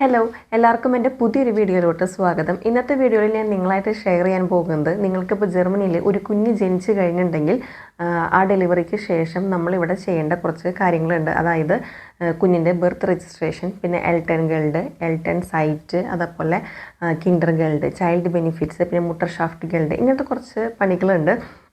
Hello എല്ലാവർക്കും എന്റെ പുതിയൊരു വീഡിയോയിലോട്ട് സ്വാഗതം. ഇന്നത്തെ വീഡിയോയിൽ ഞാൻ നിങ്ങളായിട്ട് ഷെയർ ചെയ്യാൻ പോകുന്നത് നിങ്ങൾക്കിപ്പോൾ ജർമ്മനിയിൽ ഒരു കുഞ്ഞ് ജനിച്ചു കഴിഞ്ഞിട്ടുണ്ടെങ്കിൽ ആ, ഡെലിവറിക്ക് ശേഷം നമ്മളിവിടെ ചെയ്യേണ്ട കുറച്ച് കാര്യങ്ങളുണ്ട്. അതായത് കുഞ്ഞിന്റെ ബർത്ത് രജിസ്ട്രേഷൻ പിന്നെ എൽട്ടൺ എൽ ടെൻ സൈറ്റ് അതേപോലെ കിൻഡർ ഗേൾഡ് ചൈൽഡ് ബെനിഫിറ്റ്സ് പിന്നെ മുട്ടർ ഷാഫ്റ്റ് ഗൾഡ് ഇങ്ങനത്തെ കുറച്ച് പണികളുണ്ട്.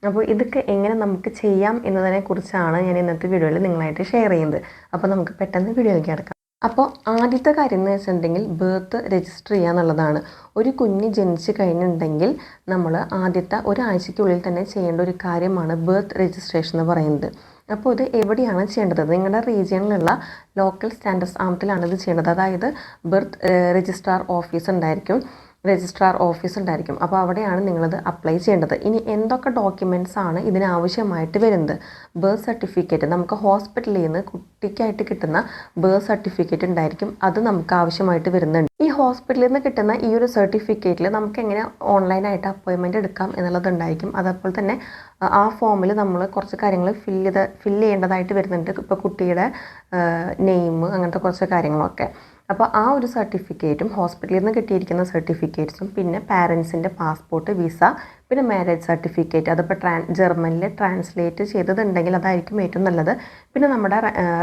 അപ്പോൾ ഇതൊക്കെ എങ്ങനെ നമുക്ക് ചെയ്യാം എന്നതിനെക്കുറിച്ചാണ് ഞാൻ ഇന്നത്തെ വീഡിയോയിൽ നിങ്ങളായിട്ട് ഷെയർ ചെയ്യുന്നത്. അപ്പോൾ നമുക്ക് പെട്ടെന്ന് വീഡിയോയിലേക്ക് കിടക്കാം. അപ്പോൾ ആദ്യത്തെ കാര്യം എന്ന് വെച്ചിട്ടുണ്ടെങ്കിൽ ബേർത്ത് രജിസ്റ്റർ ചെയ്യുക എന്നുള്ളതാണ്. ഒരു കുഞ്ഞ് ജനിച്ചു കഴിഞ്ഞിട്ടുണ്ടെങ്കിൽ നമ്മൾ ആദ്യത്തെ ഒരാഴ്ചയ്ക്കുള്ളിൽ തന്നെ ചെയ്യേണ്ട ഒരു കാര്യമാണ് ബേർത്ത് രജിസ്ട്രേഷൻ എന്ന് പറയുന്നത്. അപ്പോൾ ഇത് എവിടെയാണ് ചെയ്യേണ്ടത്? നിങ്ങളുടെ റീജിയണിലുള്ള ലോക്കൽ സ്റ്റാൻഡേർഡ്സ് ആമത്തിലാണ് ഇത് ചെയ്യേണ്ടത്. അതായത് ബർത്ത് രജിസ്ട്രാർ ഓഫീസ് ഉണ്ടായിരിക്കും. രജിസ്ട്രാർ ഓഫീസ് ഉണ്ടായിരിക്കും. അപ്പോൾ അവിടെയാണ് നിങ്ങളത് അപ്ലൈ ചെയ്യേണ്ടത്. ഇനി എന്തൊക്കെ ഡോക്യുമെന്റ്സ് ആണ് ഇതിനാവശ്യമായിട്ട് വരുന്നത്? ബർത്ത് സർട്ടിഫിക്കറ്റ് നമുക്ക് ഹോസ്പിറ്റലിൽ നിന്ന് കുട്ടിക്കായിട്ട് കിട്ടുന്ന ബർത്ത് സർട്ടിഫിക്കറ്റ് ഉണ്ടായിരിക്കും. അത് നമുക്ക് ആവശ്യമായിട്ട് വരുന്നുണ്ട്. ഈ ഹോസ്പിറ്റലിൽ നിന്ന് കിട്ടുന്ന ഈ ഒരു സർട്ടിഫിക്കറ്റിൽ നമുക്ക് എങ്ങനെ ഓൺലൈനായിട്ട് അപ്പോയിൻമെന്റ് എടുക്കാം എന്നുള്ളതുണ്ടായിരിക്കും അതേപോലെ തന്നെ ആ- ഫോമിൽ നമ്മൾ കുറച്ച് കാര്യങ്ങൾ ഫില്ല് ചെയ്ത് ഫില്ല് ചെയ്യേണ്ടതായിട്ട് വരുന്നുണ്ട്. ഇപ്പോൾ കുട്ടിയുടെ നെയിം അങ്ങനത്തെ കുറച്ച് കാര്യങ്ങളൊക്കെ. അപ്പോൾ ആ ഒരു സർട്ടിഫിക്കറ്റും ഹോസ്പിറ്റലിൽ നിന്ന് കിട്ടിയിരിക്കുന്ന സർട്ടിഫിക്കറ്റ്സും പിന്നെ പാരൻസിന്റെ പാസ്പോർട്ട് വിസ പിന്നെ മാരേജ് സർട്ടിഫിക്കറ്റ്. അതിപ്പോൾ ട്രാൻ ജർമ്മനിൽ ട്രാൻസ്ലേറ്റ് ചെയ്തതുണ്ടെങ്കിൽ അതായിരിക്കും ഏറ്റവും നല്ലത്. പിന്നെ നമ്മുടെ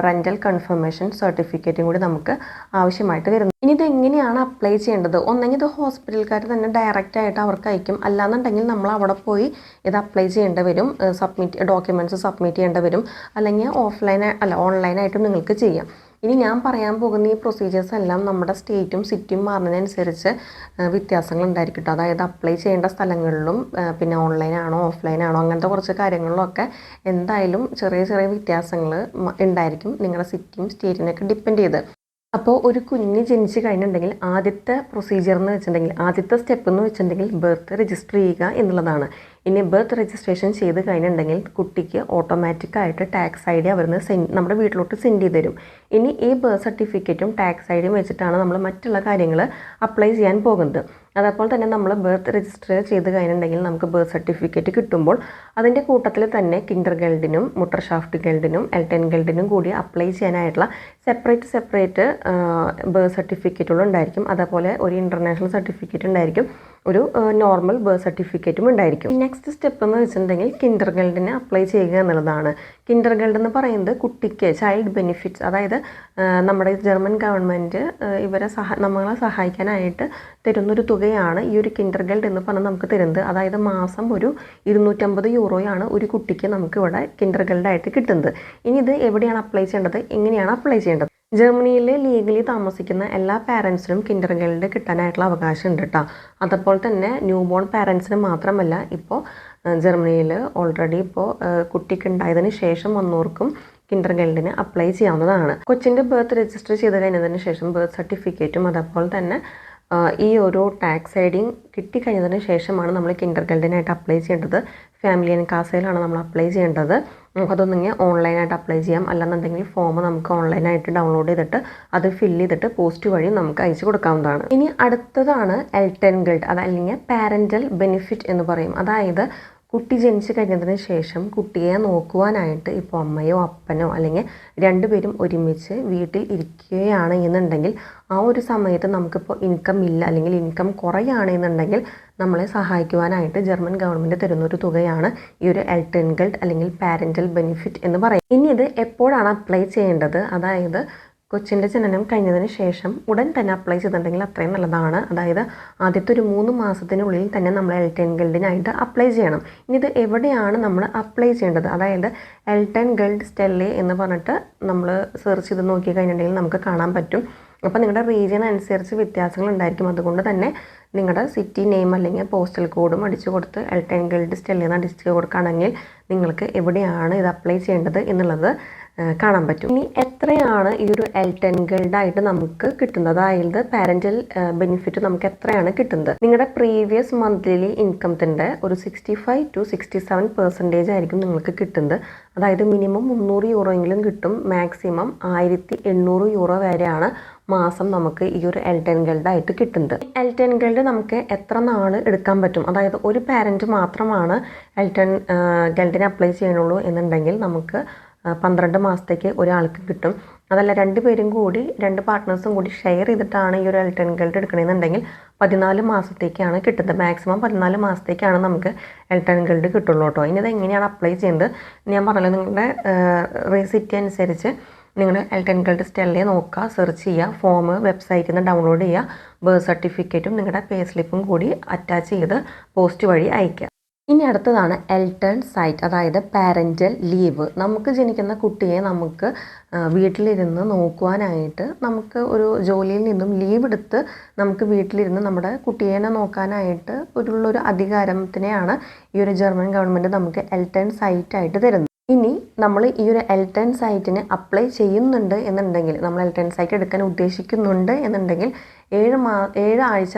റെന്റൽ കൺഫർമേഷൻ സർട്ടിഫിക്കറ്റും കൂടി നമുക്ക് ആവശ്യമായിട്ട് വരുന്നു. ഇനി ഇത് എങ്ങനെയാണ് അപ്ലൈ ചെയ്യേണ്ടത്? ഒന്നെങ്കിൽ ഇത് ഹോസ്പിറ്റൽക്കാർ തന്നെ ഡയറക്റ്റ് ആയിട്ട് അവർക്ക് അയക്കും. അല്ലാന്നുണ്ടെങ്കിൽ നമ്മൾ അവിടെ പോയി ഇത് അപ്ലൈ ചെയ്യേണ്ടി വരും. സബ്മിറ്റ് ഡോക്യുമെന്റ്സ് സബ്മിറ്റ് ചെയ്യേണ്ടി വരും. അല്ലെങ്കിൽ ഓഫ്ലൈൻ അല്ല ഓൺലൈനായിട്ടും നിങ്ങൾക്ക് ചെയ്യാം. ഇനി ഞാൻ പറയാൻ പോകുന്ന ഈ പ്രൊസീജിയേഴ്സ് എല്ലാം നമ്മുടെ സ്റ്റേറ്റും സിറ്റിയും മാറുന്നതിനനുസരിച്ച് വ്യത്യാസങ്ങൾ ഉണ്ടായിരിക്കും കേട്ടോ അതായത് അപ്ലൈ ചെയ്യേണ്ട സ്ഥലങ്ങളിലും പിന്നെ ഓൺലൈനാണോ ഓഫ്ലൈനാണോ അങ്ങനത്തെ കുറച്ച് കാര്യങ്ങളിലൊക്കെ എന്തായാലും ചെറിയ ചെറിയ വ്യത്യാസങ്ങൾ ഉണ്ടായിരിക്കും നിങ്ങളുടെ സിറ്റിയും സ്റ്റേറ്റിനൊക്കെ ഡിപ്പെൻഡ് ചെയ്ത്. അപ്പോൾ ഒരു കുഞ്ഞ് ജനിച്ചു കഴിഞ്ഞിട്ടുണ്ടെങ്കിൽ ആദ്യത്തെ പ്രൊസീജിയർ എന്ന് വെച്ചിട്ടുണ്ടെങ്കിൽ ആദ്യത്തെ സ്റ്റെപ്പ് എന്ന് വെച്ചിട്ടുണ്ടെങ്കിൽ ബർത്ത് രജിസ്റ്റർ ചെയ്യുക എന്നുള്ളതാണ്. ഇനി ബർത്ത് രജിസ്ട്രേഷൻ ചെയ്ത് കഴിഞ്ഞിട്ടുണ്ടെങ്കിൽ കുട്ടിക്ക് ഓട്ടോമാറ്റിക്കായിട്ട് ടാക്സ് ഐ ഡി അവിടുന്ന് സെൻഡ് നമ്മുടെ വീട്ടിലോട്ട് സെൻഡ് ചെയ്ത് തരും. ഇനി ഈ ബർത്ത് സർട്ടിഫിക്കറ്റും ടാക്സ് ഐ ഡിയും വെച്ചിട്ടാണ് നമ്മൾ മറ്റുള്ള കാര്യങ്ങൾ അപ്ലൈ ചെയ്യാൻ പോകുന്നത്. അതേപോലെ തന്നെ നമ്മൾ ബർത്ത് രജിസ്റ്റർ ചെയ്ത് കഴിഞ്ഞിട്ടുണ്ടെങ്കിൽ നമുക്ക് ബർത്ത് സർട്ടിഫിക്കറ്റ് കിട്ടുമ്പോൾ അതിന്റെ കൂട്ടത്തിൽ തന്നെ കിൻഡർ ഗൾഡിനും മുട്ടർ ഷാഫ്റ്റ് ഗൾഡിനും എൽ ടെൻ ഗൾഡിനും കൂടി അപ്ലൈ ചെയ്യാനായിട്ടുള്ള സെപ്പറേറ്റ് സെപ്പറേറ്റ് ബർത്ത് സർട്ടിഫിക്കറ്റുകൾ ഉണ്ടായിരിക്കും അതേപോലെ ഒരു ഇന്റർനാഷണൽ സർട്ടിഫിക്കറ്റ് ഉണ്ടായിരിക്കും. ഒരു നോർമൽ ബർത്ത് സർട്ടിഫിക്കറ്റും ഉണ്ടായിരിക്കും. നെക്സ്റ്റ് സ്റ്റെപ്പ് എന്ന് വെച്ചിട്ടുണ്ടെങ്കിൽ കിൻഡർ ഗൾഡിന് അപ്ലൈ ചെയ്യുക എന്നുള്ളതാണ്. കിൻഡർ ഗൾഡ് എന്ന് പറയുന്നത് കുട്ടിക്ക് ചൈൽഡ് ബെനിഫിറ്റ്സ് അതായത് നമ്മുടെ ജർമ്മൻ ഗവൺമെന്റ് ഇവരെ സഹ നമ്മളെ സഹായിക്കാനായിട്ട് തരുന്നൊരു തുകയാണ് ഈ ഒരു കിൻഡർ ഗൾഡ് എന്ന് പറഞ്ഞാൽ നമുക്ക് തരുന്നത്. അതായത് മാസം ഒരു ഇരുന്നൂറ്റമ്പത് യൂറോയാണ് ഒരു കുട്ടിക്ക് നമുക്ക് ഇവിടെ കിൻഡർ ഗൾഡായിട്ട് കിട്ടുന്നത്. ഇനി ഇത് എവിടെയാണ് അപ്ലൈ ചെയ്യേണ്ടത്? എങ്ങനെയാണ് അപ്ലൈ ചെയ്യേണ്ടത്? ജർമ്മനിയിൽ ലീഗലി താമസിക്കുന്ന എല്ലാ പാരൻസിനും കിൻഡർ കിട്ടാനായിട്ടുള്ള അവകാശം ഉണ്ട് കേട്ടോ അതുപോലെ തന്നെ ന്യൂ ബോൺ പാരൻസിന് മാത്രമല്ല ഇപ്പോൾ ജർമ്മനിയിൽ ഓൾറെഡി ഇപ്പോൾ കുട്ടിക്ക് ഉണ്ടായതിന് ശേഷം വന്നവർക്കും കിൻഡർ ഗൈൽഡിന് അപ്ലൈ ചെയ്യാവുന്നതാണ്. കൊച്ചിന്റെ ബർത്ത് രജിസ്റ്റർ ചെയ്ത് കഴിഞ്ഞതിന് ശേഷം ബർത്ത് സർട്ടിഫിക്കറ്റും അതേപോലെ തന്നെ ഈ ഒരു ടാക്സ് ഐഡിയും ഡിയും കിട്ടിക്കഴിഞ്ഞതിന് ശേഷമാണ് നമ്മൾ കിൻഡർ ഗൈൽഡിനായിട്ട് അപ്ലൈ ചെയ്യേണ്ടത്. ഫാമിലി ആൻഡ് കാസയിലാണ് നമ്മൾ അപ്ലൈ ചെയ്യേണ്ടത്. നമുക്കതൊന്നെങ്കിൽ ഓൺലൈനായിട്ട് അപ്ലൈ ചെയ്യാം. അല്ലെന്നുണ്ടെങ്കിൽ ഫോം നമുക്ക് ഓൺലൈനായിട്ട് ഡൗൺലോഡ് ചെയ്തിട്ട് അത് ഫില്ല് ചെയ്തിട്ട് പോസ്റ്റ് വഴി നമുക്ക് അയച്ചു കൊടുക്കാവുന്നതാണ്. ഇനി അടുത്തതാണ് എൽ ടെൻ ഗൾഡ് അതല്ലെങ്കിൽ പാരന്റൽ ബെനിഫിറ്റ് എന്ന് പറയും. അതായത് കുട്ടി ജനിച്ചു കഴിഞ്ഞതിന് ശേഷം കുട്ടിയെ നോക്കുവാനായിട്ട് ഇപ്പോൾ അമ്മയോ അപ്പനോ അല്ലെങ്കിൽ രണ്ടുപേരും ഒരുമിച്ച് വീട്ടിൽ ഇരിക്കുകയാണ് എന്നുണ്ടെങ്കിൽ ആ ഒരു സമയത്ത് നമുക്കിപ്പോൾ ഇൻകം ഇല്ല അല്ലെങ്കിൽ ഇൻകം കുറയാണ് എന്നുണ്ടെങ്കിൽ നമ്മളെ സഹായിക്കുവാനായിട്ട് ജർമ്മൻ ഗവൺമെന്റ് തരുന്ന ഒരു തുകയാണ് ഈ ഒരു എൽട്ടൻഗൾഡ് അല്ലെങ്കിൽ പാരന്റൽ ബെനിഫിറ്റ് എന്ന് പറയും ഇനി ഇത് എപ്പോഴാണ് അപ്ലൈ ചെയ്യേണ്ടത്? അതായത് കൊച്ചിന്റെ ജനനം കഴിഞ്ഞതിന് ശേഷം ഉടൻ തന്നെ അപ്ലൈ ചെയ്തിട്ടുണ്ടെങ്കിൽ അത്രയും നല്ലതാണ്. അതായത് ആദ്യത്തെ ഒരു മൂന്ന് മാസത്തിനുള്ളിൽ തന്നെ നമ്മൾ എൽ ടെൻ ഗൾഡിനായിട്ട് അപ്ലൈ ചെയ്യണം. ഇനി ഇത് എവിടെയാണ് നമ്മൾ അപ്ലൈ ചെയ്യേണ്ടത്? അതായത് എൽ ടെൻ ഗൾഡ് സ്റ്റെല്ലേ എന്ന് പറഞ്ഞിട്ട് നമ്മൾ സെർച്ച് ചെയ്ത് നോക്കി കഴിഞ്ഞിട്ടുണ്ടെങ്കിൽ നമുക്ക് കാണാൻ പറ്റും. അപ്പോൾ നിങ്ങളുടെ റീജിയൻ അനുസരിച്ച് വ്യത്യാസങ്ങൾ ഉണ്ടായിരിക്കും. അതുകൊണ്ട് തന്നെ നിങ്ങളുടെ സിറ്റി നെയിം അല്ലെങ്കിൽ പോസ്റ്റൽ കോഡും അടിച്ചു കൊടുത്ത് എൽ ടെൻ ഗൾഡ് സ്റ്റെല്ലിൽ നിന്ന് അടിച്ചു കൊടുക്കുകയാണെങ്കിൽ നിങ്ങൾക്ക് എവിടെയാണ് ഇത് അപ്ലൈ ചെയ്യേണ്ടത് എന്നുള്ളത് കാണാൻ പറ്റും. ഇനി എത്രയാണ് ഈ ഒരു എൽ ടെൻ ഗൾഡായിട്ട് നമുക്ക് കിട്ടുന്നത്? അതായത് പാരന്റൽ ബെനിഫിറ്റ് നമുക്ക് എത്രയാണ് കിട്ടുന്നത്? നിങ്ങളുടെ പ്രീവിയസ് മന്ത്ലി ഇൻകംത്തിന്റെ ഒരു sixty five to sixty seven percentage ആയിരിക്കും നിങ്ങൾക്ക് കിട്ടുന്നത്. അതായത് മിനിമം മുന്നൂറ് യൂറോ എങ്കിലും കിട്ടും. മാക്സിമം ആയിരത്തി എണ്ണൂറ് യൂറോ വരെയാണ് മാസം നമുക്ക് ഈ ഒരു എൽ ടെൻ ഗൾഡായിട്ട് കിട്ടുന്നത്. എൽ ടെൻ ഗൾഡ് നമുക്ക് എത്ര നാൾ എടുക്കാൻ പറ്റും? അതായത് ഒരു പാരന്റ് മാത്രമാണ് എൽ ടെൻ ഗൾഡിന് അപ്ലൈ ചെയ്യണുള്ളൂ എന്നുണ്ടെങ്കിൽ നമുക്ക് പന്ത്രണ്ട് മാസത്തേക്ക് ഒരാൾക്ക് കിട്ടും. അതല്ല രണ്ട് പേരും കൂടി രണ്ട് പാർട്ട്നേഴ്സും കൂടി ഷെയർ ചെയ്തിട്ടാണ് ഈ ഒരു എൽട്ടൺ ഗൾഡ് എടുക്കണമെന്നുണ്ടെങ്കിൽ പതിനാല് മാസത്തേക്കാണ് കിട്ടുന്നത്. മാക്സിമം പതിനാല് മാസത്തേക്കാണ് നമുക്ക് എൽട്ടൺ ഗൾഡ് കിട്ടുള്ളൂ കേട്ടോ. ഇനി ഇത് എങ്ങനെയാണ് അപ്ലൈ ചെയ്യുന്നത്? ഞാൻ പറഞ്ഞല്ലോ നിങ്ങളുടെ റെസിറ്റി അനുസരിച്ച് നിങ്ങൾ എൽട്ടൺ ഗൾഡ് സ്റ്റെല്ലെ നോക്കുക സെർച്ച് ചെയ്യുക ഫോം വെബ്സൈറ്റിൽ നിന്ന് ഡൗൺലോഡ് ചെയ്യുക ബർത്ത് സർട്ടിഫിക്കറ്റും നിങ്ങളുടെ പേ സ്ലിപ്പും കൂടി അറ്റാച്ച് ചെയ്ത് പോസ്റ്റ് വഴി അയയ്ക്കുക. ഇനി അടുത്തതാണ് എൽട്ടേൺ സൈറ്റ് അതായത് പാരന്റൽ ലീവ് നമുക്ക് ജനിക്കുന്ന കുട്ടിയെ നമുക്ക് വീട്ടിലിരുന്ന് നോക്കുവാനായിട്ട് നമുക്ക് ഒരു ജോലിയിൽ നിന്നും ലീവ് എടുത്ത് നമുക്ക് വീട്ടിലിരുന്ന് നമ്മുടെ കുട്ടിയെ നോക്കാനായിട്ട് ഒരുള്ളൊരു അധികാരത്തിനെയാണ് ഈ ഒരു ജർമ്മൻ ഗവൺമെന്റ് നമുക്ക് എൽട്ടേൺ സൈറ്റായിട്ട് തരുന്നത്. ഇനി നമ്മൾ ഈ ഒരു എൽട്ടേൺ സൈറ്റിന് അപ്ലൈ ചെയ്യുന്നുണ്ട് എന്നുണ്ടെങ്കിൽ നമ്മൾ എൽട്ടേൺ സൈറ്റ് എടുക്കാൻ ഉദ്ദേശിക്കുന്നുണ്ട് എന്നുണ്ടെങ്കിൽ ഏഴ് മാ ഏഴ് ആഴ്ച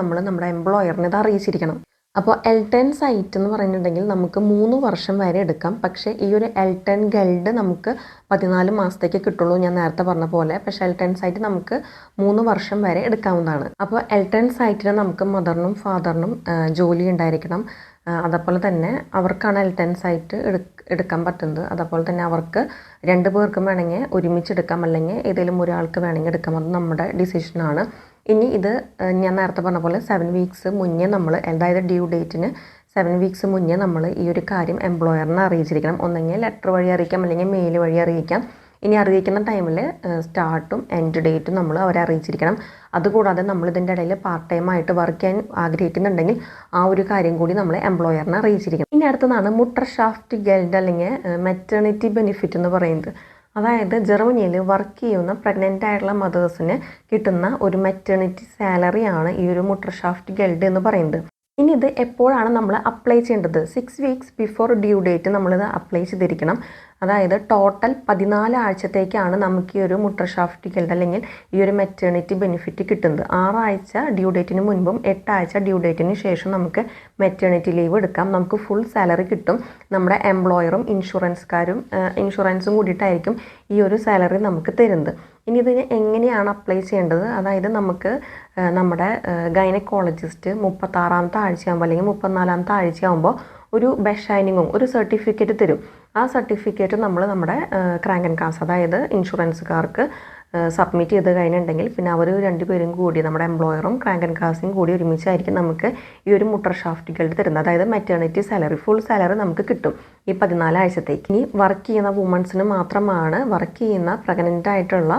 നമ്മൾ നമ്മുടെ എംപ്ലോയറിനെ ഇത് അറിയിച്ചിരിക്കണം. അപ്പോൾ എൽട്ടൺ സൈറ്റ് എന്ന് പറഞ്ഞിട്ടുണ്ടെങ്കിൽ നമുക്ക് മൂന്ന് വർഷം വരെ എടുക്കാം. പക്ഷേ ഈ ഒരു എൽട്ടൺ ഗൾഡ് നമുക്ക് പതിനാല് മാസത്തേക്ക് കിട്ടുള്ളൂ ഞാൻ നേരത്തെ പറഞ്ഞ പോലെ. പക്ഷേ എൽട്ടൺ സൈറ്റ് നമുക്ക് മൂന്ന് വർഷം വരെ എടുക്കാവുന്നതാണ്. അപ്പോൾ എൽട്ടൺ സൈറ്റിന് നമുക്ക് മദറിനും ഫാദറിനും ജോലി ഉണ്ടായിരിക്കണം. അതേപോലെ തന്നെ അവർക്കാണ് എൽട്ടൺ സൈറ്റ് എടുക്ക എടുക്കാൻ പറ്റുന്നത്. അതേപോലെ തന്നെ അവർക്ക് രണ്ട് പേർക്കും വേണമെങ്കിൽ ഒരുമിച്ച് എടുക്കാം. അല്ലെങ്കിൽ ഏതെങ്കിലും ഒരാൾക്ക് വേണമെങ്കിൽ എടുക്കാം. അത് നമ്മുടെ ഡിസിഷനാണ് ഇനി ഇത് ഞാൻ നേരത്തെ പറഞ്ഞ പോലെ സെവൻ വീക്സ് മുന്നേ നമ്മൾ അതായത് ഡ്യൂ ഡേറ്റിന് സെവൻ വീക്സ് മുന്നേ നമ്മൾ ഈ ഒരു കാര്യം എംപ്ലോയറിനെ അറിയിച്ചിരിക്കണം. ഒന്നെങ്കിൽ ലെറ്റർ വഴി അറിയിക്കാം അല്ലെങ്കിൽ മെയിൽ വഴി അറിയിക്കാം. ഇനി അറിയിക്കുന്ന ടൈമിൽ സ്റ്റാർട്ടും എൻഡ് ഡേറ്റും നമ്മൾ അവരെ അറിയിച്ചിരിക്കണം. അതുകൂടാതെ നമ്മൾ ഇതിന്റെ ഇടയിൽ പാർട്ട് ടൈം ആയിട്ട് വർക്ക് ചെയ്യാൻ ആഗ്രഹിക്കുന്നുണ്ടെങ്കിൽ ആ ഒരു കാര്യം കൂടി നമ്മൾ എംപ്ലോയറിനെ അറിയിച്ചിരിക്കണം. ഇനി അടുത്തതാണ് മുട്ടർ ഷാഫ്റ്റ് ഗെൽഡ് അല്ലെങ്കിൽ മെറ്റേണിറ്റി ബെനിഫിറ്റ് എന്ന് പറയുന്നത്. അതായത് ജർമ്മനിയിൽ വർക്ക് ചെയ്യുന്ന പ്രഗ്നന്റ് ആയിട്ടുള്ള മദേഴ്സിന് കിട്ടുന്ന ഒരു മെറ്റേണിറ്റി സാലറിയാണ് ഈ ഒരു മുട്ടർ ഷാഫ്റ്റ് ഗെൽഡ് എന്ന് പറയുന്നത്. ഇനി ഇത് എപ്പോഴാണ് നമ്മൾ അപ്ലൈ ചെയ്യേണ്ടത്? Six weeks before due date നമ്മളിത് അപ്ലൈ ചെയ്തിരിക്കണം. അതായത് ടോട്ടൽ പതിനാല് ആഴ്ചത്തേക്കാണ് നമുക്ക് ഈ ഒരു മുട്ടർ ഷാഫ്റ്റ് ഗിൽഡ് അല്ലെങ്കിൽ ഈ ഒരു മെറ്റേണിറ്റി ബെനിഫിറ്റ് കിട്ടുന്നത്. ആറാഴ്ച ഡ്യൂ ഡേറ്റിന് മുൻപും എട്ടാഴ്ച ഡ്യൂ ഡേറ്റിന് ശേഷം നമുക്ക് മെറ്റേണിറ്റി ലീവ് എടുക്കാം. നമുക്ക് ഫുൾ സാലറി കിട്ടും. നമ്മുടെ എംപ്ലോയറും ഇൻഷുറൻസുകാരും ഇൻഷുറൻസും കൂടിയിട്ടായിരിക്കും ഈ ഒരു സാലറി നമുക്ക് തരുന്നത്. ഇനി ഇതിന് എങ്ങനെയാണ് അപ്ലൈ ചെയ്യേണ്ടത്? അതായത് നമുക്ക് നമ്മുടെ ഗൈനക്കോളജിസ്റ്റ് മുപ്പത്താറാമത്തെ ആഴ്ചയാകുമ്പോൾ അല്ലെങ്കിൽ മുപ്പത്തിനാലാമത്തെ ആഴ്ചയാകുമ്പോൾ ഒരു ബെഷൈനിങ്ങും ഷൈനിങ്ങും ഒരു സർട്ടിഫിക്കറ്റ് തരും. ആ സർട്ടിഫിക്കറ്റ് നമ്മൾ നമ്മുടെ ക്രാങ്കൻ കാസ് അതായത് ഇൻഷുറൻസുകാർക്ക് സബ്മിറ്റ് ചെയ്ത് കഴിഞ്ഞിട്ടുണ്ടെങ്കിൽ പിന്നെ അവർ രണ്ടുപേരും കൂടി നമ്മുടെ എംപ്ലോയറും ക്രാങ്കൻ കാസും കൂടി ഒരുമിച്ചായിരിക്കും നമുക്ക് ഈ ഒരു മുട്ടർ ഷാഫ്റ്റ് ഗിൽഡ് തരുന്നത്. അതായത് മെറ്റേണിറ്റി സാലറി ഫുൾ സാലറി നമുക്ക് കിട്ടും ഈ പതിനാല് ആഴ്ചത്തേക്ക്. ഇനി വർക്ക് ചെയ്യുന്ന വുമൺസിന് മാത്രമാണ് വർക്ക് ചെയ്യുന്ന പ്രഗ്നന്റ് ആയിട്ടുള്ള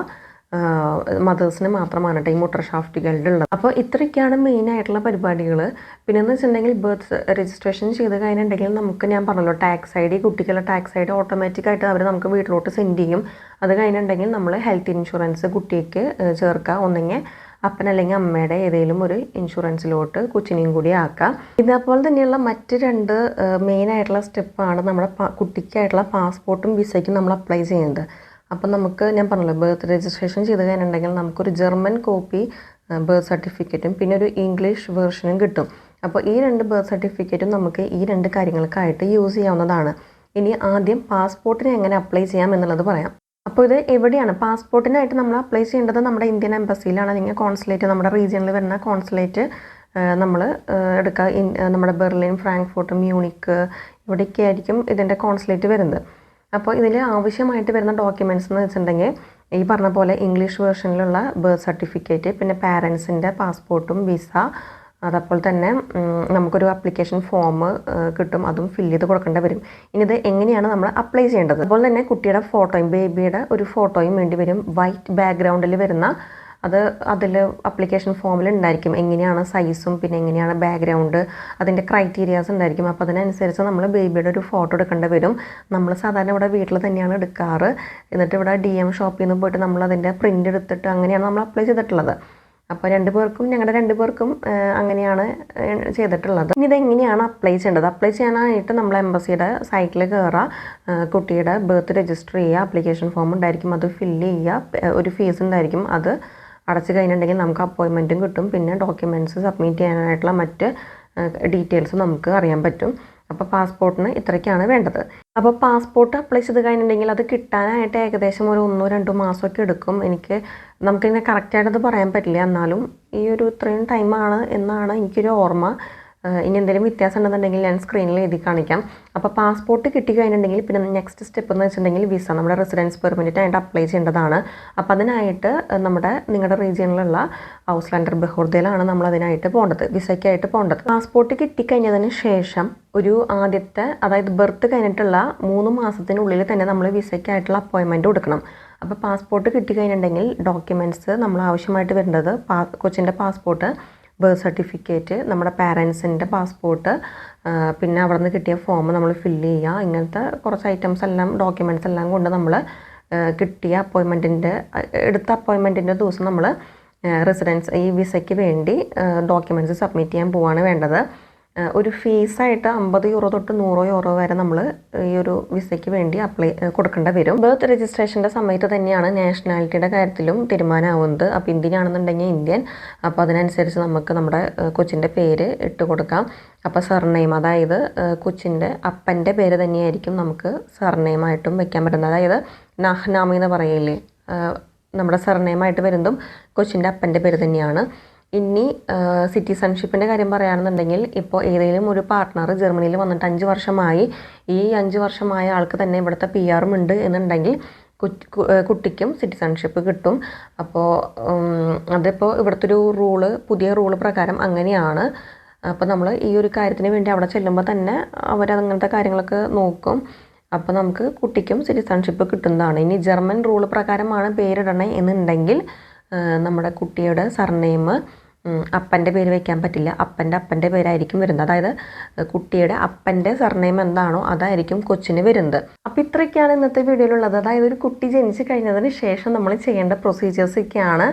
മദേഴ്സിന് മാത്രമാണ് കേട്ടോ ഈ മുട്ടർ ഷാഫ്റ്റ് ഗൈഡ് ഉള്ളത്. അപ്പോൾ ഇത്രയൊക്കെയാണ് മെയിൻ ആയിട്ടുള്ള പരിപാടികൾ പിന്നെ എന്ന് വെച്ചിട്ടുണ്ടെങ്കിൽ ബർത്ത് രജിസ്ട്രേഷൻ ചെയ്ത് കഴിഞ്ഞിട്ടുണ്ടെങ്കിൽ നമുക്ക് ഞാൻ പറഞ്ഞല്ലോ ടാക്സ് ഐ ഡി കുട്ടിക്കുള്ള ടാക്സ് ഐ ഡി ഓട്ടോമാറ്റിക്കായിട്ട് അവർ നമുക്ക് വീട്ടിലോട്ട് സെൻഡ് ചെയ്യും. അത് കഴിഞ്ഞിട്ടുണ്ടെങ്കിൽ നമ്മൾ ഹെൽത്ത് ഇൻഷുറൻസ് കുട്ടിക്ക് ചേർക്കുക ഒന്നെങ്കിൽ അപ്പൻ അല്ലെങ്കിൽ അമ്മയുടെ ഏതെങ്കിലും ഒരു ഇൻഷുറൻസിലോട്ട് കൊച്ചിനെയും കൂടി ആക്കാം. ഇതേപോലെ തന്നെയുള്ള മറ്റ് രണ്ട് മെയിൻ ആയിട്ടുള്ള സ്റ്റെപ്പാണ് നമ്മുടെ കുട്ടിക്കായിട്ടുള്ള പാസ്പോർട്ടും വിസയ്ക്കും നമ്മൾ അപ്ലൈ ചെയ്യുന്നത്. അപ്പം നമുക്ക് ഞാൻ പറഞ്ഞല്ലോ ബർത്ത് രജിസ്ട്രേഷൻ ചെയ്ത് കഴിഞ്ഞിട്ടുണ്ടെങ്കിൽ നമുക്കൊരു ജർമ്മൻ കോപ്പി ബർത്ത് സർട്ടിഫിക്കറ്റും പിന്നെ ഒരു ഇംഗ്ലീഷ് വേർഷനും കിട്ടും. അപ്പോൾ ഈ രണ്ട് ബർത്ത് സർട്ടിഫിക്കറ്റും നമുക്ക് ഈ രണ്ട് കാര്യങ്ങൾക്കായിട്ട് യൂസ് ചെയ്യാവുന്നതാണ്. ഇനി ആദ്യം പാസ്പോർട്ടിന് എങ്ങനെ അപ്ലൈ ചെയ്യാം എന്നുള്ളത് പറയാം. അപ്പോൾ ഇത് എവിടെയാണ്? പാസ്പോർട്ടിനായിട്ട് നമ്മൾ അപ്ലൈ ചെയ്യേണ്ടത് നമ്മുടെ ഇന്ത്യൻ എംബസിയിലാണ് അല്ലെങ്കിൽ കോൺസുലേറ്റ് നമ്മുടെ റീജിയനിൽ വരുന്ന കോൺസുലേറ്റ് നമ്മൾ എടുക്കുക നമ്മുടെ ബെർലിൻ ഫ്രാങ്ക്ഫോർട്ട് മ്യൂണിക്ക് ഇവിടെയൊക്കെ ആയിരിക്കും ഇതിന്റെ കോൺസുലേറ്റ് വരുന്നത്. അപ്പോൾ ഇതിൽ ആവശ്യമായിട്ട് വരുന്ന ഡോക്യുമെന്റ്സ് എന്ന് വെച്ചിട്ടുണ്ടെങ്കിൽ ഈ പറഞ്ഞ പോലെ ഇംഗ്ലീഷ് വേർഷനിലുള്ള ബർത്ത് സർട്ടിഫിക്കറ്റ് പിന്നെ പാരൻസിന്റെ പാസ്പോർട്ടും വിസ അതേപോലെ തന്നെ നമുക്കൊരു അപ്ലിക്കേഷൻ ഫോം കിട്ടും അതും ഫില്ല് ചെയ്ത് കൊടുക്കേണ്ടി വരും. ഇനി ഇത് എങ്ങനെയാണ് നമ്മൾ അപ്ലൈ ചെയ്യേണ്ടത്? അതുപോലെ തന്നെ കുട്ടിയുടെ ഫോട്ടോയും ബേബിയുടെ ഒരു ഫോട്ടോയും വേണ്ടി വരും. വൈറ്റ് ബാക്ക്ഗ്രൗണ്ടിൽ വരുന്ന അത് അതിൽ അപ്ലിക്കേഷൻ ഫോമിൽ ഉണ്ടായിരിക്കും എങ്ങനെയാണ് സൈസും പിന്നെ എങ്ങനെയാണ് ബാക്ക്ഗ്രൗണ്ട് അതിന്റെ ക്രൈറ്റീരിയാസ് ഉണ്ടായിരിക്കും അപ്പോൾ അതിനനുസരിച്ച് നമ്മൾ ബേബിയുടെ ഒരു ഫോട്ടോ എടുക്കേണ്ടി വരും. നമ്മൾ സാധാരണ ഇവിടെ വീട്ടിൽ തന്നെയാണ് എടുക്കാറ്. എന്നിട്ട് ഇവിടെ ഡി എം ഷോപ്പിൽ നിന്ന് പോയിട്ട് നമ്മൾ അതിന്റെ പ്രിന്റ് എടുത്തിട്ട് അങ്ങനെയാണ് നമ്മൾ അപ്ലൈ ചെയ്തിട്ടുള്ളത്. അപ്പോൾ രണ്ട് പേർക്കും ഞങ്ങളുടെ രണ്ട് പേർക്കും അങ്ങനെയാണ് ചെയ്തിട്ടുള്ളത്. ഇനി ഇതെങ്ങനെയാണ് അപ്ലൈ ചെയ്യേണ്ടത്? അപ്ലൈ ചെയ്യാനായിട്ട് നമ്മൾ എംബസിയുടെ സൈറ്റിൽ കയറുക കുട്ടിയുടെ ബർത്ത് രജിസ്റ്റർ ചെയ്യുക അപ്ലിക്കേഷൻ ഫോം ഉണ്ടായിരിക്കും അത് ഫില്ല് ചെയ്യുക ഒരു ഫീസ് ഉണ്ടായിരിക്കും അത് അടച്ചു കഴിഞ്ഞിട്ടുണ്ടെങ്കിൽ നമുക്ക് അപ്പോയിൻമെന്റും കിട്ടും. പിന്നെ ഡോക്യുമെന്റ്സ് സബ്മിറ്റ് ചെയ്യാനായിട്ടുള്ള മറ്റ് ഡീറ്റെയിൽസും നമുക്ക് അറിയാൻ പറ്റും. അപ്പോൾ പാസ്പോർട്ടിന് ഇത്രയ്ക്കാണ് വേണ്ടത്. അപ്പോൾ പാസ്പോർട്ട് അപ്ലൈ ചെയ്ത് കഴിഞ്ഞിട്ടുണ്ടെങ്കിൽ അത് കിട്ടാനായിട്ട് ഏകദേശം ഒരു ഒന്നോ രണ്ടോ മാസമൊക്കെ എടുക്കും. എനിക്ക് നമുക്കിങ്ങനെ കറക്റ്റായിട്ടത് പറയാൻ പറ്റില്ല. എന്നാലും ഈ ഒരു ഇത്രയും ടൈമാണ് എന്നാണ് എനിക്കൊരു ഓർമ്മ. ഇനി എന്തെങ്കിലും വ്യത്യാസം ഉണ്ടെന്നുണ്ടെങ്കിൽ ഞാൻ സ്ക്രീനിൽ എഴുതി കാണിക്കാം. അപ്പോൾ പാസ്പോർട്ട് കിട്ടി കഴിഞ്ഞിട്ടുണ്ടെങ്കിൽ പിന്നെ നെക്സ്റ്റ് സ്റ്റെപ്പ് എന്ന് വെച്ചിട്ടുണ്ടെങ്കിൽ വിസ നമ്മുടെ റെസിഡൻസ് പെർമിറ്റ് ആയിട്ട് അപ്ലൈ ചെയ്യേണ്ടതാണ്. അപ്പോൾ അതിനായിട്ട് നമ്മുടെ നിങ്ങളുടെ റീജിയനിലുള്ള ഹൗസ് ലാൻഡർ ബഹോർദയിലാണ് നമ്മൾ അതിനായിട്ട് പോകേണ്ടത് വിസയ്ക്കായിട്ട് പോകേണ്ടത്. പാസ്പോർട്ട് കിട്ടിക്കഴിഞ്ഞതിന് ശേഷം ഒരു ആദ്യത്തെ അതായത് ബർത്ത് കഴിഞ്ഞിട്ടുള്ള മൂന്ന് മാസത്തിനുള്ളിൽ തന്നെ നമ്മൾ വിസയ്ക്കായിട്ടുള്ള അപ്പോയിൻമെന്റ് കൊടുക്കണം. അപ്പോൾ പാസ്പോർട്ട് കിട്ടിക്കഴിഞ്ഞിട്ടുണ്ടെങ്കിൽ ഡോക്യുമെന്റ്സ് നമ്മൾ ആവശ്യമായിട്ട് വരേണ്ടത് പാ കൊച്ചിന്റെ പാസ്പോർട്ട് ബർത്ത് സർട്ടിഫിക്കറ്റ് നമ്മുടെ പാരൻസിന്റെ പാസ്പോർട്ട് പിന്നെ അവിടെ നിന്ന് കിട്ടിയ ഫോം നമ്മൾ ഫില്ല് ചെയ്യുക ഇങ്ങനത്തെ കുറച്ച് ഐറ്റംസ് എല്ലാം ഡോക്യുമെന്റ്സ് എല്ലാം കൊണ്ട് നമ്മൾ കിട്ടിയ അപ്പോയിൻമെന്റിന്റെ എടുത്ത അപ്പോയിൻമെന്റിന്റെ ദിവസം നമ്മൾ റെസിഡൻസ് ഈ വിസയ്ക്ക് വേണ്ടി ഡോക്യുമെന്റ്സ് സബ്മിറ്റ് ചെയ്യാൻ പോവാണ് വേണ്ടത്. ഒരു ഫീസായിട്ട് അമ്പത് യൂറോ തൊട്ട് നൂറോ യൂറോ വരെ നമ്മൾ ഈ ഒരു വിസയ്ക്ക് വേണ്ടി അപ്ലൈ കൊടുക്കേണ്ട വരും. ബർത്ത് രജിസ്ട്രേഷന്റെ സമയത്ത് തന്നെയാണ് നാഷണാലിറ്റിയുടെ കാര്യത്തിലും തീരുമാനമാവുന്നത്. അപ്പോൾ ഇന്ത്യനാണെന്നുണ്ടെങ്കിൽ ഇന്ത്യൻ. അപ്പോൾ അതിനനുസരിച്ച് നമുക്ക് നമ്മുടെ കൊച്ചിന്റെ പേര് ഇട്ട് കൊടുക്കാം. അപ്പോൾ സർനെയിം അതായത് കൊച്ചിന്റെ അപ്പന്റെ പേര് തന്നെയായിരിക്കും നമുക്ക് സർനെയിമായിട്ടും വയ്ക്കാൻ പറ്റുന്നത്. അതായത് നഹ്നാമി എന്ന് പറയില്ലേ? നമ്മുടെ സർനെയിമായിട്ട് വരുന്നതും കൊച്ചിന്റെ അപ്പന്റെ പേര് തന്നെയാണ്. ഇനി സിറ്റിസൺഷിപ്പിന്റെ കാര്യം പറയുകയാണെന്നുണ്ടെങ്കിൽ ഇപ്പോൾ ഏതെങ്കിലും ഒരു പാർട്ട്ണർ ജർമ്മനിയിൽ വന്നിട്ട് അഞ്ച് വർഷമായി ഈ അഞ്ച് വർഷമായ ആൾക്ക് തന്നെ ഇവിടുത്തെ പി ആറും ഉണ്ട് എന്നുണ്ടെങ്കിൽ കുട്ടിക്കും സിറ്റിസൺഷിപ്പ് കിട്ടും. അപ്പോൾ അതിപ്പോൾ ഇവിടുത്തെ ഒരു റൂൾ പുതിയ റൂൾ പ്രകാരം അങ്ങനെയാണ്. അപ്പോൾ നമ്മൾ ഈ ഒരു കാര്യത്തിന് വേണ്ടി അവിടെ ചെല്ലുമ്പോൾ തന്നെ അവരങ്ങനത്തെ കാര്യങ്ങളൊക്കെ നോക്കും. അപ്പോൾ നമുക്ക് കുട്ടിക്കും സിറ്റിസൺഷിപ്പ് കിട്ടുന്നതാണ്. ഇനി ജർമ്മൻ റൂൾ പ്രകാരമാണ് പേരിടണേ എന്നുണ്ടെങ്കിൽ നമ്മുടെ കുട്ടിയുടെ സർനെയിം അപ്പന്റെ പേര് വയ്ക്കാൻ പറ്റില്ല. അപ്പന്റെ അപ്പന്റെ പേരായിരിക്കും വരുന്നത്. അതായത് കുട്ടിയുടെ അപ്പന്റെ സർനെയിം എന്താണോ അതായിരിക്കും കൊച്ചിന് വരുന്നത്. അപ്പോൾ ഇത്രയൊക്കെയാണ് ഇന്നത്തെ വീഡിയോയിലുള്ളത് അതായത് ഒരു കുട്ടി ജനിച്ചു കഴിഞ്ഞതിന് ശേഷം നമ്മൾ ചെയ്യേണ്ട പ്രൊസീജിയേഴ്സൊക്കെയാണ്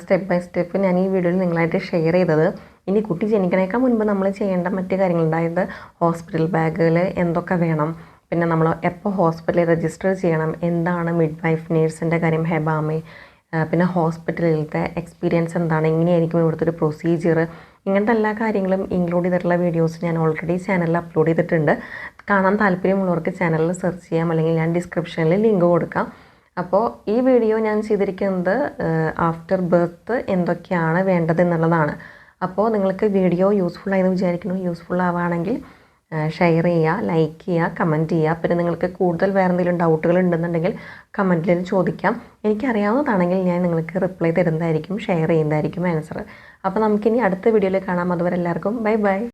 സ്റ്റെപ്പ് ബൈ സ്റ്റെപ്പ് ഞാൻ ഈ വീഡിയോയിൽ നിങ്ങളായിട്ട് ഷെയർ ചെയ്തത്. ഇനി കുട്ടി ജനിക്കണേക്കാൾ മുൻപ് നമ്മൾ ചെയ്യേണ്ട മറ്റു കാര്യങ്ങൾ അതായത് ഹോസ്പിറ്റൽ ബാഗിൽ എന്തൊക്കെ വേണം പിന്നെ നമ്മൾ എപ്പോൾ ഹോസ്പിറ്റലിൽ രജിസ്റ്റർ ചെയ്യണം എന്താണ് മിഡ് വൈഫ് നേഴ്സിന്റെ കാര്യം ഹെബാമി പിന്നെ ഹോസ്പിറ്റലിലത്തെ എക്സ്പീരിയൻസ് എന്താണ്? എങ്ങനെയായിരിക്കും ഇവിടുത്തെ ഒരു പ്രൊസീജിയർ ഇങ്ങനത്തെ എല്ലാ കാര്യങ്ങളും ഇൻക്ലൂഡ് ചെയ്തിട്ടുള്ള വീഡിയോസ് ഞാൻ ഓൾറെഡി ചാനലിൽ അപ്ലോഡ് ചെയ്തിട്ടുണ്ട്. കാണാൻ താല്പര്യമുള്ളവർക്ക് ചാനലിൽ സെർച്ച് ചെയ്യാം. അല്ലെങ്കിൽ ഞാൻ ഡിസ്ക്രിപ്ഷനിൽ ലിങ്ക് കൊടുക്കാം. അപ്പോൾ ഈ വീഡിയോ ഞാൻ ചെയ്തിരിക്കുന്നത് ആഫ്റ്റർ ബർത്ത് എന്തൊക്കെയാണ് വേണ്ടത് എന്നുള്ളതാണ്. അപ്പോൾ നിങ്ങൾക്ക് വീഡിയോ യൂസ്ഫുൾ ആയെന്ന് വിചാരിക്കുന്നു. യൂസ്ഫുൾ ആവുകയാണെങ്കിൽ ഷെയർ ചെയ്യുക ലൈക്ക് ചെയ്യുക കമന്റ് ചെയ്യുക. പിന്നെ നിങ്ങൾക്ക് കൂടുതൽ വേറെ എന്തെങ്കിലും ഡൗട്ടുകൾ ഉണ്ടെന്നുണ്ടെങ്കിൽ കമന്റിൽ ചോദിക്കാം. എനിക്കറിയാവുന്നതാണെങ്കിൽ ഞാൻ നിങ്ങൾക്ക് റിപ്ലൈ തരുന്നതായിരിക്കും ഷെയർ ചെയ്യുന്നതായിരിക്കും ആൻസർ അപ്പോൾ നമുക്കിനി അടുത്ത വീഡിയോയിൽ കാണാം. അതുവരെ എല്ലാവർക്കും ബൈ ബൈ